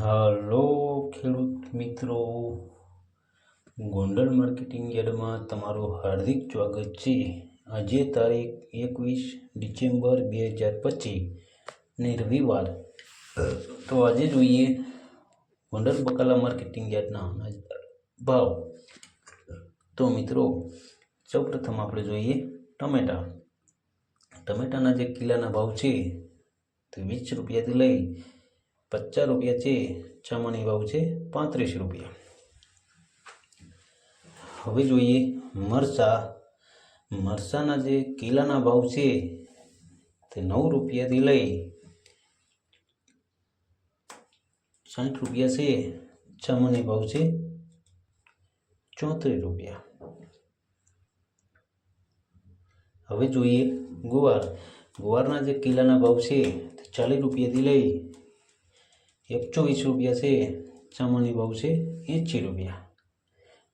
Hello ખેડૂત મિત્રો. Gondal marketing યાર્ડમાં તમારું હાર્દિક સ્વાગત છે. આજે તારીખ એકવીસ ડિસેમ્બર બે હજાર પચીસ ને રવિવાર. તો આજે જોઈએ ગોંડલ બકાલા માર્કેટિંગ યાર્ડના અનાજ ભાવ. તો મિત્રો, સૌપ્રથમ આપણે જોઈએ ટમેટા. ટમેટાના જે કિલ્લાના ભાવ છે તો વીસ રૂપિયાથી લઈ પચાસ રૂપિયા છે ચામાની ભાવ છે, પાંત્રીસ રૂપિયા. હવે જોઈએ મરચા. મરચાના જે કિલ્લાના ભાવ છે, તે નવ રૂપિયાથી લઈ સાઠ રૂપિયા છે ચામાની ભાવ છે, ચોત્રીસ રૂપિયા. હવે જોઈએ ગુવાર. ગુવારના જે કિલ્લાના ભાવ છે, તે ચાલીસ રૂપિયાથી લઈ એકસો ચોવીસ રૂપિયા છે ચામાની ભાવ છે એંસી રૂપિયા.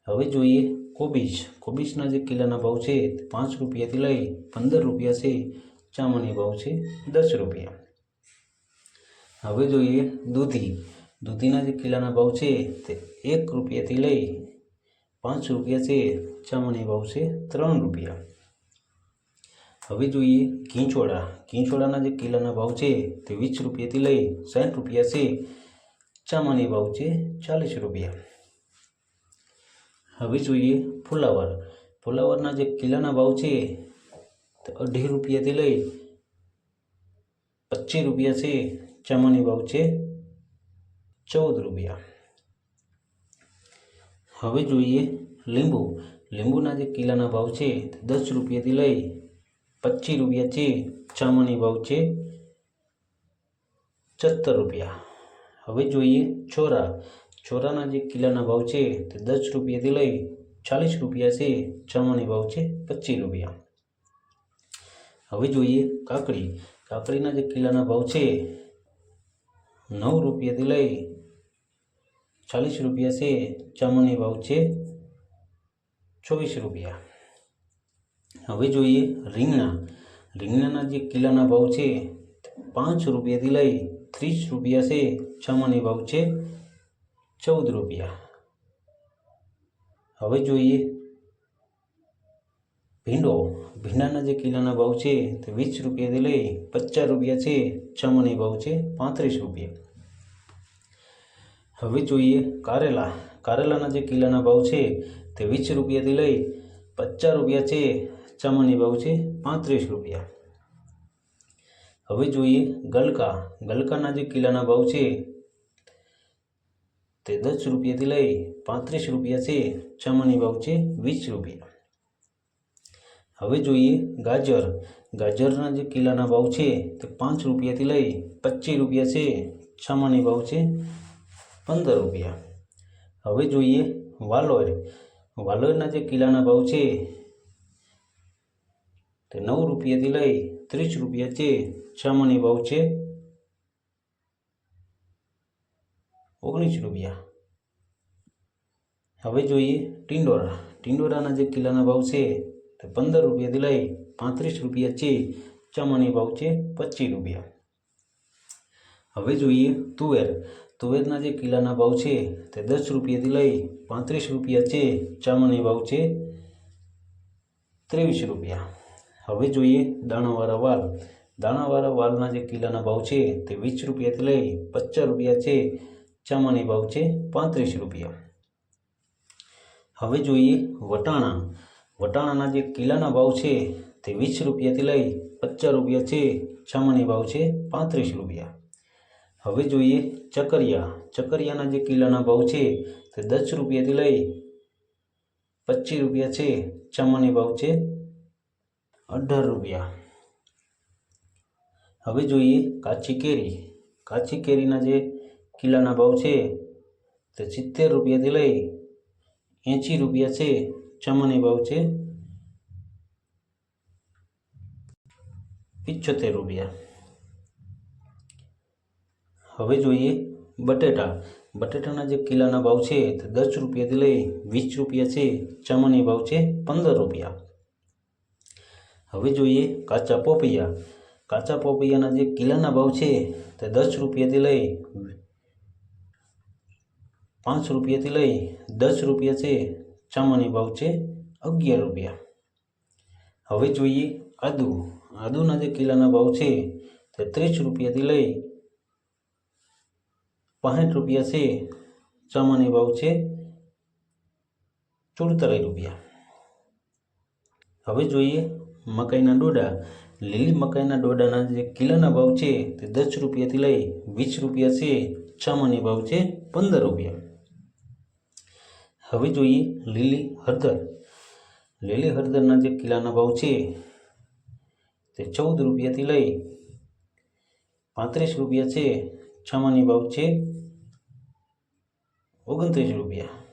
હવે જોઈએ કોબીજ. કોબીજના જે કિલ્લાના ભાવ છે પાંચ રૂપિયાથી લઈ પંદર રૂપિયા છે ચામાની ભાવ છે, દસ રૂપિયા. હવે જોઈએ દૂધી. દૂધીના જે કિલ્લાના ભાવ છે, તે એક રૂપિયાથી લઈ પાંચ રૂપિયા છે ચામાની ભાવ છે, ત્રણ રૂપિયા. હવે જોઈએ ઘીંચોળા ઘીંચોળાના જે કિલોના ભાવ છે તે વીસ રૂપિયાથી લઈ સાઠ રૂપિયા છે. ચામાની ભાવ છે ચાલીસ રૂપિયા. હવે જોઈએ ફુલાવર. ફુલાવરના જે કિલોના ભાવ છે તે અઢી રૂપિયાથી લઈ પચીસ રૂપિયા છે. ચામાની ભાવ છે ચૌદ રૂપિયા. હવે જોઈએ લીંબુ. લીંબુના જે કિલોના ભાવ છે દસ રૂપિયાથી લઈ પચીસ રૂપિયા છે ચામાની ભાવ છે સત્તર રૂપિયા. હવે જોઈએ છોરા. છોરાના જે કિલ્લાના ભાવ છે તે દસ રૂપિયાથી લઈ ચાલીસ રૂપિયા છે ચામાની ભાવ છે પચીસ રૂપિયા. હવે જોઈએ કાકડી. કાકડીના જે કિલ્લાના ભાવ છે નવ રૂપિયાથી લઈ ચાલીસ રૂપિયા છે ચામાની ભાવ છે ચોવીસ રૂપિયા. હવે જોઈએ રીંગણા. રીંગણાના જે કિલ્લાના ભાવ છે, પાંચ રૂપિયાથી લઈ ત્રીસ રૂપિયા છે, છમાની ભાવ છે, ચૌદ રૂપિયા. હવે જોઈએ ભીંડો. ભીંડાના જે કિલ્લાના ભાવ છે, તે વીસ રૂપિયાથી લઈ પચાસ રૂપિયા છે ચામાની ભાવ છે, પાંત્રીસ રૂપિયા. હવે જોઈએ કારેલા. કારેલાના જે કિલ્લાના ભાવ છે, તે વીસ રૂપિયાથી લઈ પચાસ રૂપિયા છે ચામાની ભાવ છે પાંત્રીસ રૂપિયા. હવે જોઈએ ગલકા. ગલકાના જે કિલ્લાના ભાવ છે તે દસ રૂપિયાથી લઈ પાંત્રીસ રૂપિયા છે. ચામાની ભાવ છે વીસ રૂપિયા. હવે જોઈએ ગાજર. ગાજરના જે કિલ્લાના ભાવ છે તે પાંચ રૂપિયાથી લઈ પચીસ રૂપિયા છે. ચામાની ભાવ છે પંદર રૂપિયા. હવે જોઈએ વાલોર. વાલોરના જે કિલ્લાના ભાવ છે તે નવ રૂપિયાથી લઈ ત્રીસ રૂપિયા છે. ચામાની ભાવ છે. ઓગણીસ રૂપિયા. હવે જોઈએ ટિંડોરા. ટિંડોરાના જે કિલ્લાના ભાવ છે, તે પંદર રૂપિયાથી લઈ પાંત્રીસ રૂપિયા છે. ચમણી ભાવ છે, પચીસ રૂપિયા. હવે જોઈએ તુવેર. તુવેરના જે કિલ્લાના ભાવ છે, તે દસ રૂપિયાથી લઈ પાંત્રીસ રૂપિયા છે. ચામણી ભાવ છે, ત્રેવીસ રૂપિયા. હવે જોઈએ દાણાવાળા વાલ. દાણાવાળા વાલના જે કિલ્લાના ભાવ છે તે વીસ રૂપિયાથી લઈ પચાસ રૂપિયા છે. ચામાની ભાવ છે પાંત્રીસ રૂપિયા. હવે જોઈએ વટાણા. વટાણાના જે કિલ્લાના ભાવ છે તે વીસ રૂપિયાથી લઈ પચાસ રૂપિયા છે. ચામાની ભાવ છે પાંત્રીસ રૂપિયા. હવે જોઈએ ચકરિયા. ચકરિયાના જે કિલ્લાના ભાવ છે તે દસ રૂપિયાથી લઈ પચીસ રૂપિયા છે. ચામાની ભાવ છે અઢાર રૂપિયા. હવે જોઈએ કાચી કેરી કાચી કેરીના જે કિલ્લાના ભાવ છે તે સિત્તેર રૂપિયાથી લઈ એંશી રૂપિયા છે. ચમની ભાવ છે પિચોતેર રૂપિયા. હવે જોઈએ બટેટા. બટેટાના જે કિલ્લાના ભાવ છે તે દસ રૂપિયાથી લઈ વીસ રૂપિયા છે. ચમની ભાવ છે પંદર રૂપિયા. હવે જોઈએ કાચા પોપૈયા. કાચા પોપૈયાના જે કિલોના ભાવ છે તે દસ રૂપિયાથી લઈ પાંચ રૂપિયાથી લઈ દસ રૂપિયા છે ચામાની ભાવ છે અગિયાર રૂપિયા. હવે જોઈએ આદુ. આદુના જે કિલોના ભાવ છે તે ત્રીસ રૂપિયાથી લઈ પાંઠ રૂપિયા છે ચામાની ભાવ છે ચુડતાલીસ રૂપિયા. હવે જોઈએ મકાઈના ડોડા. લીલી મકાઈના ડોડાના જે કિલોના ભાવ છે તે દસ રૂપિયાથી લઈ વીસ રૂપિયા છે. ચામાની ભાવ છે પંદર રૂપિયા. હવે જોઈએ લીલી હળદર. લીલી હળદરના જે કિલ્લાના ભાવ છે તે ચૌદ રૂપિયાથી લઈ પાંત્રીસ રૂપિયા છે. છામાની ભાવ છે ઓગણત્રીસ રૂપિયા.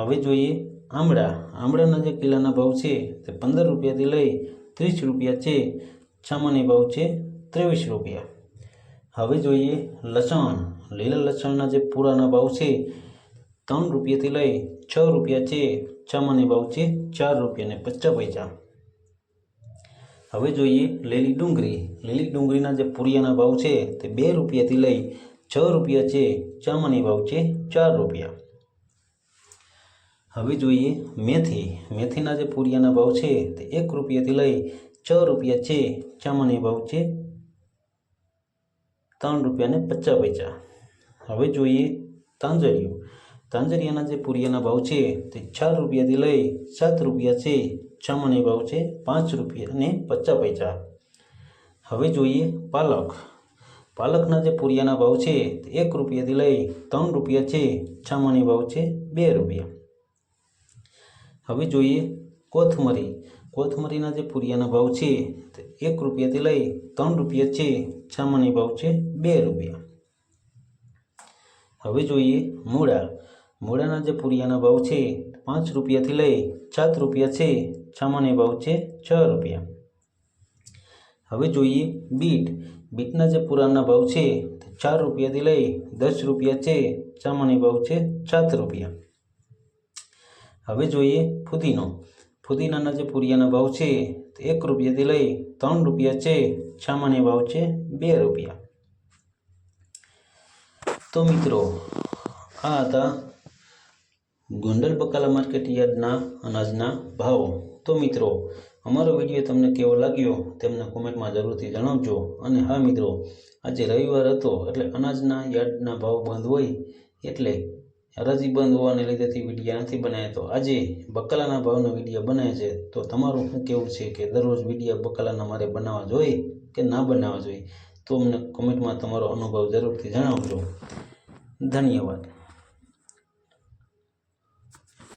હવે જોઈએ આમળા. આમળાના જે કિલ્લાના ભાવ છે તે પંદર રૂપિયાથી લઈ ત્રીસ રૂપિયા છે. છામાની ભાવ છે ત્રેવીસ રૂપિયા. હવે જોઈએ લસણ. લીલા લસણના જે પૂરાના ભાવ છે ત્રણ રૂપિયાથી લઈ છ રૂપિયા છે. ચામાની ભાવ છે ચાર રૂપિયા ને પચાસ પૈસા. હવે જોઈએ લીલી ડુંગળી. લીલી ડુંગળીના જે પૂરિયાના ભાવ છે તે બે રૂપિયાથી લઈ છ રૂપિયા છે. ચામાની ભાવ છે ચાર રૂપિયા. હવે જોઈએ મેથી. મેથીના જે પૂરિયાના ભાવ છે તે એક રૂપિયાથી લઈ છ રૂપિયા છે. ચામણી ભાવ છે ત્રણ રૂપિયાને પચાસ પૈસા. હવે જોઈએ તાંજરિયું તાંજરિયાના જે પૂરિયાના ભાવ છે તે ચાર રૂપિયાથી લઈ સાત રૂપિયા છે. ચામણી ભાવ છે પાંચ રૂપિયા ને પચાસ પૈસા. હવે જોઈએ પાલક. પાલકના જે પૂરિયાના ભાવ છે તે એક રૂપિયાથી લઈ ત્રણ રૂપિયા છે. છામાની ભાવ છે બે રૂપિયા. હવે જોઈએ કોથમરી. કોથમરીના જે પૂરિયાના ભાવ છે એક રૂપિયાથી લઈ ત્રણ રૂપિયા છે. છામાની ભાવ છે બે રૂપિયા. હવે જોઈએ મૂળા. મૂળાના જે પૂરિયાના ભાવ છે પાંચ રૂપિયાથી લઈ સાત રૂપિયા છે. છામાની ભાવ છે છ રૂપિયા. હવે જોઈએ બીટ. બીટના જે પુરાણના ભાવ છે ચાર રૂપિયાથી લઈ દસ રૂપિયા છે. ચામાની ભાવ છે સાત રૂપિયા. હવે જોઈએ ફુદીનો. ફુદીનાના જે પૂરિયાના ભાવ છે એક રૂપિયાથી લઈ ત્રણ રૂપિયા છે, સામાન્ય ભાવ છે બે રૂપિયા. તો મિત્રો, આ હતા ગોંડલ બકાલા માર્કેટ યાર્ડના અનાજના ભાવો. તો મિત્રો, અમારો વીડિયો તમને કેવો લાગ્યો તેમને કોમેન્ટમાં જરૂરથી જણાવજો. અને હા મિત્રો, આજે રવિવાર હતો એટલે અનાજના યાર્ડના ભાવ બંધ હોય એટલે હરાજી બંધ હોવાને લીધેથી વિડીયા નથી બનાવ્યા તો આજે બકલાના ભાવનો વીડિયો બનાવે છે. તો તમારું શું કેવું છે કે દરરોજ વિડીયા બકલાના મારે બનાવવા જોઈએ કે ના બનાવવા જોઈએ? તો અમને કોમેન્ટમાં તમારો અનુભવ જરૂરથી જણાવજો. ધન્યવાદ.